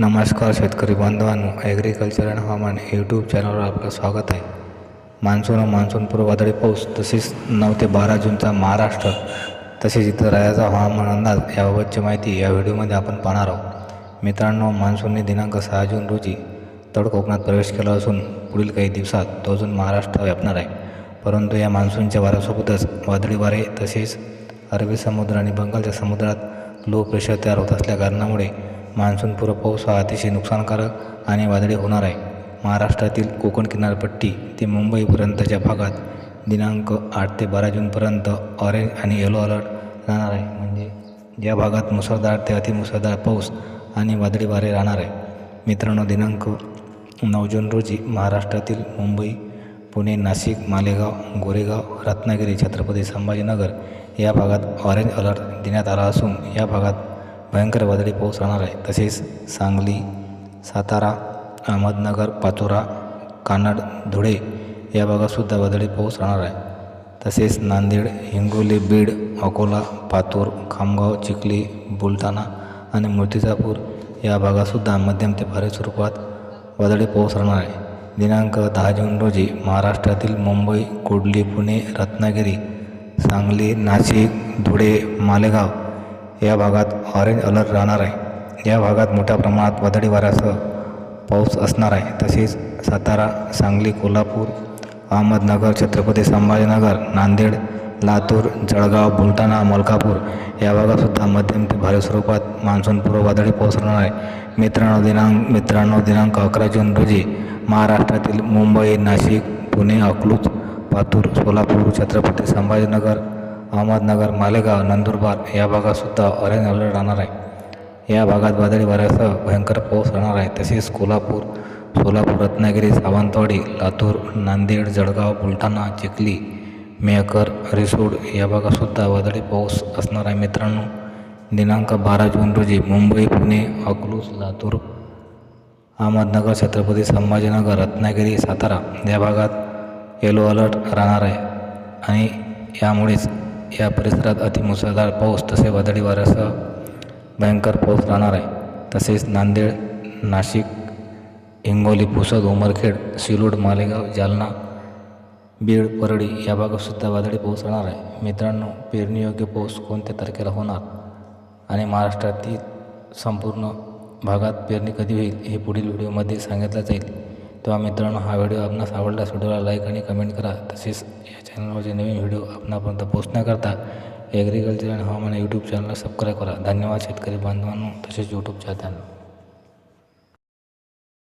नमस्कार शेतकरी बांधवांनो ॲग्रिकल्चर अँड हवामान यूट्यूब चॅनलवर आपलं स्वागत आहे. मान्सून व मान्सूनपूर्व वादळी पाऊस तसेच नऊ ते बारा जूनचा महाराष्ट्र तसेच इतर राज्याचा हवामान अंदाज याबाबतची माहिती या व्हिडिओमध्ये आपण पाहणार आहोत. मित्रांनो मान्सूनने दिनांक सहा जून रोजी तड कोकणात प्रवेश केला असून पुढील काही दिवसात तो अजून महाराष्ट्र व्यापणार आहे. परंतु या मान्सूनच्या वाऱ्यासोबतच वादळी वारे तसेच अरबी समुद्र आणि बंगालच्या समुद्रात लो प्रेशर तयार होत असल्या कारणामुळे मान्सूनपूर्व पाऊस हा अतिशय नुकसानकारक आणि वादळी होणार आहे. महाराष्ट्रातील कोकण किनारपट्टी ते मुंबईपर्यंतच्या भागात दिनांक आठ ते बारा जूनपर्यंत ऑरेंज आणि येलो अलर्ट राहणार आहे. म्हणजे ज्या भागात मुसळधार ते अतिमुसळधार पाऊस आणि वादळी वारे राहणार आहे. मित्रांनो दिनांक नऊ जून रोजी महाराष्ट्रातील मुंबई पुणे नाशिक मालेगाव गोरेगाव रत्नागिरी छत्रपती संभाजीनगर या भागात ऑरेंज अलर्ट देण्यात आला असून या भागात भयंकर वादळी पाऊस राहणार आहे. तसेच सांगली सातारा अहमदनगर पाचोरा कानड धुळे या भागातसुद्धा वादळी पाऊस राहणार आहे. तसेच नांदेड हिंगोली बीड अकोला पातूर खामगाव चिखली बुलढाणा आणि मूर्तिजापूर या भागातसुद्धा मध्यम ते भारी स्वरूपात वादळी पाऊस राहणार आहे. दिनांक दहा जून रोजी महाराष्ट्रातील मुंबई कुडली पुणे रत्नागिरी सांगली नाशिक धुळे मालेगाव या भागात ऑरेंज अलर्ट राहणार आहे. या भागात मोठ्या प्रमाणात वादळी वाऱ्यासह पाऊस असणार आहे. तसेच सातारा सांगली कोल्हापूर अहमदनगर छत्रपती संभाजीनगर नांदेड लातूर जळगाव बुलढाणा मलकापूर या भागातसुद्धा मध्यम ते भारी स्वरूपात मान्सूनपूर्व वादळी पाऊस राहणार आहे. मित्रांनो दिनांक मित्रांनो दिनांक अकरा जून रोजी महाराष्ट्रातील मुंबई नाशिक पुणे अकलूज पातूर सोलापूर छत्रपती संभाजीनगर अहमदनगर मालेगाव नंदुरबार या भागातसुद्धा ऑरेंज अलर्ट राहणार आहे. या भागात वादळी वाऱ्यासह भयंकर पाऊस राहणार आहे. तसेच कोल्हापूर सोलापूर रत्नागिरी सावंतवाडी लातूर नांदेड जळगाव बुलढाणा चिखली मेहकर रिसोड या भागातसुद्धा वादळी पाऊस असणार आहे. मित्रांनो दिनांक बारा जून रोजी मुंबई पुणे अकलूज लातूर अहमदनगर छत्रपती संभाजीनगर रत्नागिरी सातारा या भागात येलो अलर्ट राहणार आहे. आणि यामुळेच या परिसरात अतिमुसळधार पाऊस तसे वादळी वाऱ्यासह भयंकर पाऊस राहणार आहे. तसेच नांदेड नाशिक हिंगोली पुसद उमरखेड सिलोड मालेगाव जालना बीड परळी या भागातसुद्धा वादळी पाऊस राहणार आहे. मित्रांनो पेरणीयोग्य पाऊस कोणत्या तारखेला होणार आणि महाराष्ट्रातील संपूर्ण भागात पेरणी कधी होईल हे पुढील व्हिडिओमध्ये सांगितलं जाईल. तेव्हा मित्रांनो हा व्हिडिओ आपणास आवडल्यास व्हिडिओला लाईक आणि कमेंट करा. तसेच या चॅनलवरचे नवीन व्हिडिओ आपणापर्यंत पोहोचण्याकरता ॲग्रिकल्चर आणि हवामान यूट्यूब चॅनलला सबस्क्राईब करा. धन्यवाद शेतकरी बांधवांनो. तसेच यूट्यूब चॅनल